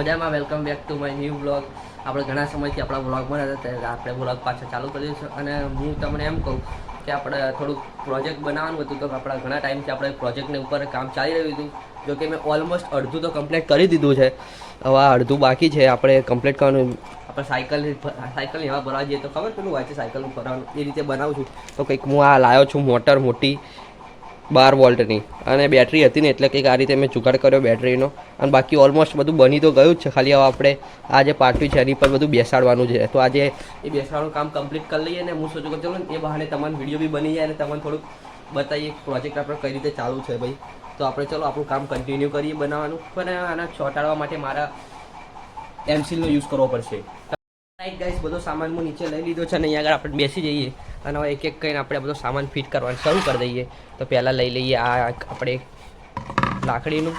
મજામાં. Welcome back to my new blog આપણે ઘણા સમયથી આપણા બ્લોગ બનાવતા ત્યારે આપણે બ્લોગ પાછો ચાલુ કરીએ છીએ. અને હું તમને એમ કહું કે આપણે થોડુંક પ્રોજેક્ટ બનાવવાનું હતું, તો આપણા ઘણા ટાઈમથી આપણે પ્રોજેક્ટની ઉપર કામ ચાલી રહ્યું હતું, જો કે મેં ઓલમોસ્ટ અડધું તો કમ્પ્લીટ કરી દીધું છે. હવે અડધું બાકી છે, આપણે કમ્પ્લીટ કરવાનું. આપણે સાયકલ સાયકલ એવા ભરવા જઈએ તો ખબર પેલું હોય છે સાયકલનું ભરવાનું, એ રીતે બનાવું છું. તો કંઈક હું આ લાવ્યો છું, મોટર મોટી. બાર વોલ્ટની. અને બેટરી હતી ને એટલે કંઈક આ રીતે મેં જુગાડ કર્યો બેટરીનો. અને બાકી ઓલમોસ્ટ બધું બની તો ગયું જ છે. ખાલી હવે આપણે આ જે પાર્ટી છે એની પર બધું બેસાડવાનું છે. તો આજે એ બેસાડવાનું કામ કમ્પ્લીટ કરી લઈએ ને હું સોચું કે ચલો એ બહાને તમારો વીડિયો બી બની જાય અને તમને થોડુંક બતાવીએ પ્રોજેક્ટ આપણે કઈ રીતે ચાલુ છે ભાઈ. તો આપણે ચલો આપણું કામ કન્ટિન્યુ કરીએ બનાવવાનું. પણ આના ચોંટાડવા માટે મારા એમસીલનો યુઝ કરવો પડશે. રાઈટ ગાઈસ બધો સામાન હું નીચે લઈ લીધો છે અને અહીંયા આગળ આપણે બેસી જઈએ. અને હવે એક એક કરીને આપણે બધો સામાન ફિટ કરવાનું શરૂ કરી દઈએ. તો પહેલાં લઈ લઈએ આ આપણે લાકડીનું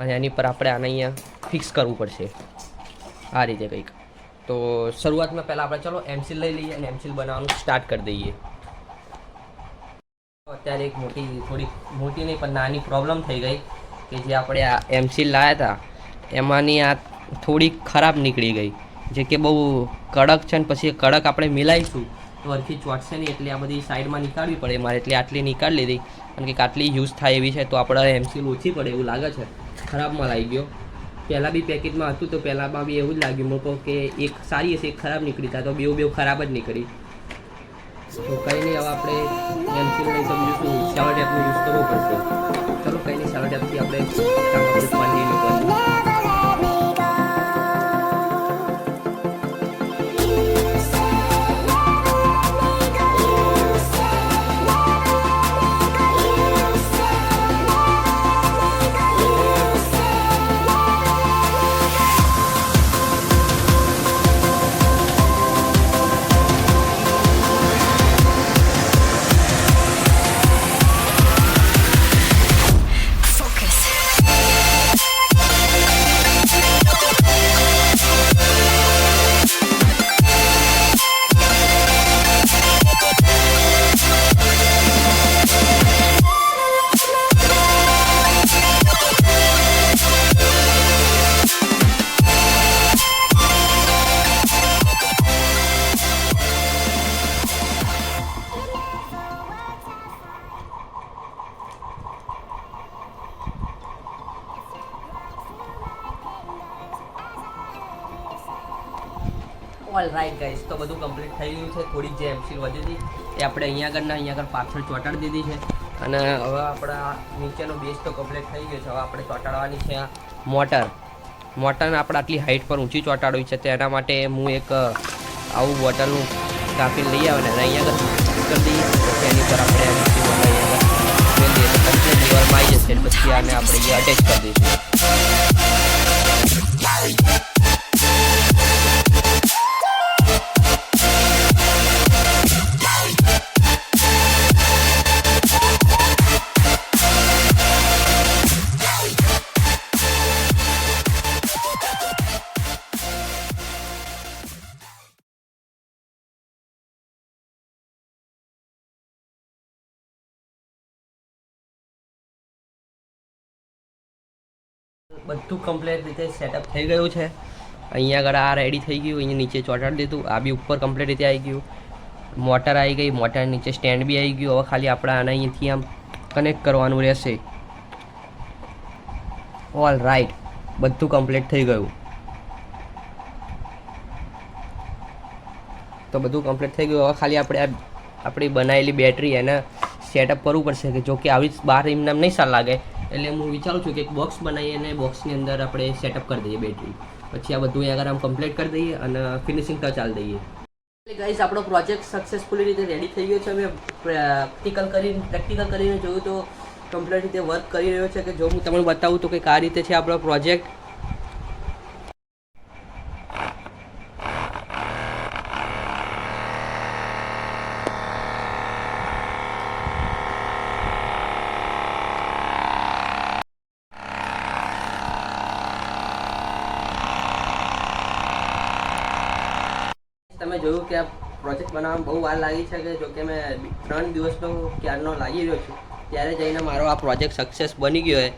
અને એની પર આપણે આને અહીંયા ફિક્સ કરવું પડશે. આ રીતે કંઈક. તો શરૂઆતમાં પહેલાં આપણે ચલો એમસીલ લઈ લઈએ અને એમસીલ બનાવવાનું સ્ટાર્ટ કરી દઈએ. અત્યારે એક મોટી થોડી મોટી નહીં, પણ નાની પ્રોબ્લેમ થઈ ગઈ કે જે આપણે આ એમસીલ લાવ્યા હતા, એમાંની આ થોડી ખરાબ નીકળી ગઈ. જે કે બહુ કડક છે ને પછી કડક આપણે મિલાઈશું. તો હરખી ચોટશે નહીં એટલે આ બધી સાઈડમાં નીકાળવી પડે. મારે એટલે આટલી નીકાળી લીધી. કારણ કે આટલી યુઝ થાય એવી છે, તો આપણે એમસીલ ઓછી પડે એવું લાગે છે. ખરાબમાં લાગી ગયો. પહેલાં બી પેકેટમાં હતું, તો પહેલાંમાં બી એવું જ લાગ્યું. મૂકો કે એક સારી હશે, એક ખરાબ નીકળી તા, તો બેવ બેઉ ખરાબ જ નીકળી. તો કંઈ નહીં, હવે આપણે એમસીલ નહીં સમજીશું. સેવન ટેપનો યુઝ કરવો પડશે. ચલો કંઈ નહીં સેવન ટેપથી આપણે ઓલ રાઈટ ગાઈસ તો બધું કમ્પ્લીટ થઈ ગયું છે. થોડીક જે એમસીલ વધી હતી, એ આપણે અહીંયા આગળના, અહીંયા આગળ પાછળ ચોંટાડી દીધી છે. અને હવે આપણા નીચેનો બેઝ તો કમ્પ્લીટ થઈ ગયો છે. હવે આપણે ચોંટાડવાની છે મોટર. મોટરને આપણે આટલી હાઈટ પર ઊંચી ચોંટાડવી છે તેના માટે હું એક આવું બોટલનું કાપી લઈ આવે ને અહીંયા આગળ કરી દઈએ. એની પર આપણે દિવાલમાં આવી જશે. પછી આને આપણે અટેચ કરી દઈશું. બધું કમ્પ્લીટ રીતે સેટઅપ થઈ ગયું છે. અહીંયા આગળ આ રેડી થઈ ગયું, અહીંયા નીચે ચોંટાડી દીધું, આ બી ઉપર કમ્પ્લીટ રીતે આવી ગયું. મોટર આવી ગઈ, મોટર નીચે સ્ટેન્ડ બી આવી ગયું. હવે ખાલી આપણે આને અહીંયાથી આમ કનેક્ટ કરવાનું રહેશે. ઓલ રાઈટ બધું કમ્પ્લીટ થઈ ગયું. તો બધું કમ્પ્લીટ થઈ ગયું. હવે ખાલી આપણે આપણી બનાવેલી બેટરી એને સેટઅપ કરવું પડશે કે જો કે આવી બહાર નામ નહીં સારું લાગે. એટલે હું વિચારું છું કે એક બોક્સ બનાવીએ અને બોક્સની અંદર આપણે સેટઅપ કરી દઈએ બેટરી પછી આ બધું આગળ આમ કમ્પ્લીટ કરી દઈએ અને ફિનિશિંગ ટચ આલ દઈએ. એટલે ગાઈસ આપણો પ્રોજેક્ટ સક્સેસફુલી રીતે રેડી થઈ ગયો છે. અમે પ્રેક્ટિકલ કરીને પ્રેક્ટિકલ કરીને જોયું તો કમ્પ્લીટ રીતે વર્ક કરી રહ્યો છે કે જો હું તમને બતાવું તો કે આ રીતે છે આપણો પ્રોજેક્ટ તમે જોયું કે આ પ્રોજેક્ટ બનાવવામાં બહુ વાર લાગી છે કે જો કે મેં ત્રણ દિવસનો ક્યારનો લાગી રહ્યો છું. ત્યારે જઈને મારો આ પ્રોજેક્ટ સક્સેસ બની ગયો છે.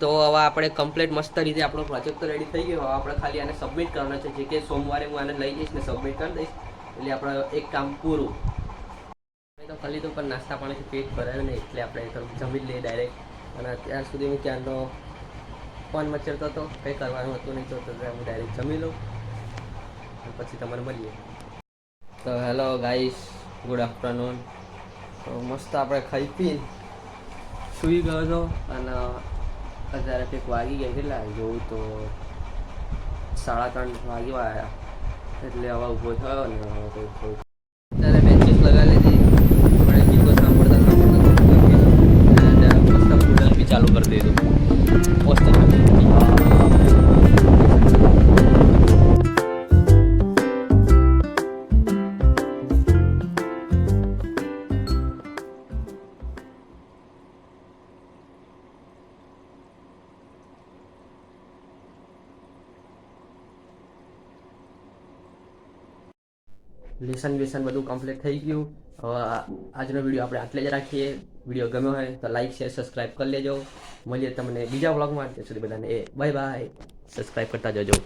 તો હવે આપણે કમ્પ્લીટ મસ્ત રીતે આપણો પ્રોજેક્ટ તો રેડી થઈ ગયો. હવે આપણે ખાલી આને સબમિટ કરવાનો છે. જે કે સોમવારે હું આને લઈ જઈશ ને સબમિટ કરી દઈશ. એટલે આપણે એક કામ પૂરું. તો ખાલી તો પણ નાસ્તા પાણીથી પેટ ભરાય ને એટલે આપણે તો જમી લઈએ ડાયરેક્ટ અને અત્યાર સુધી હું ક્યારનો ફોન મચરતો હતો કંઈ કરવાનું હતું નહીં. તો હું ડાયરેક્ટ જમી લઉં. પછી તમારે મળીએ. તો હેલો ગાઈસ, ગુડ આફ્ટરનૂન. તો મસ્ત આપણે ખાઈ પી સૂઈ ગયો હતો અને અત્યારે કંઈક વાગી ગયા કેટલા જોઉં તો સાડા ત્રણ વાગી આવ્યા. એટલે હવે ઊભો થયો ને અત્યારે બેન્ચીસ લગાવી લીધી. આપણે ગીતો સાંભળતા સાંભળતા ચાલુ કરી દીધું. લેસન વેસન બધું કમ્પ્લીટ થઈ ગયું. હવે આજનો વીડિયો આપણે આટલે જ રાખીએ. વીડિયો ગમ્યો હોય તો લાઈક શેર સબસ્ક્રાઈબ કરી લેજો. મળીએ તમને બીજા વ્લોગમાં ત્યાં સુધી બધાને એ બાય બાય સબસ્ક્રાઈબ કરતા જજો.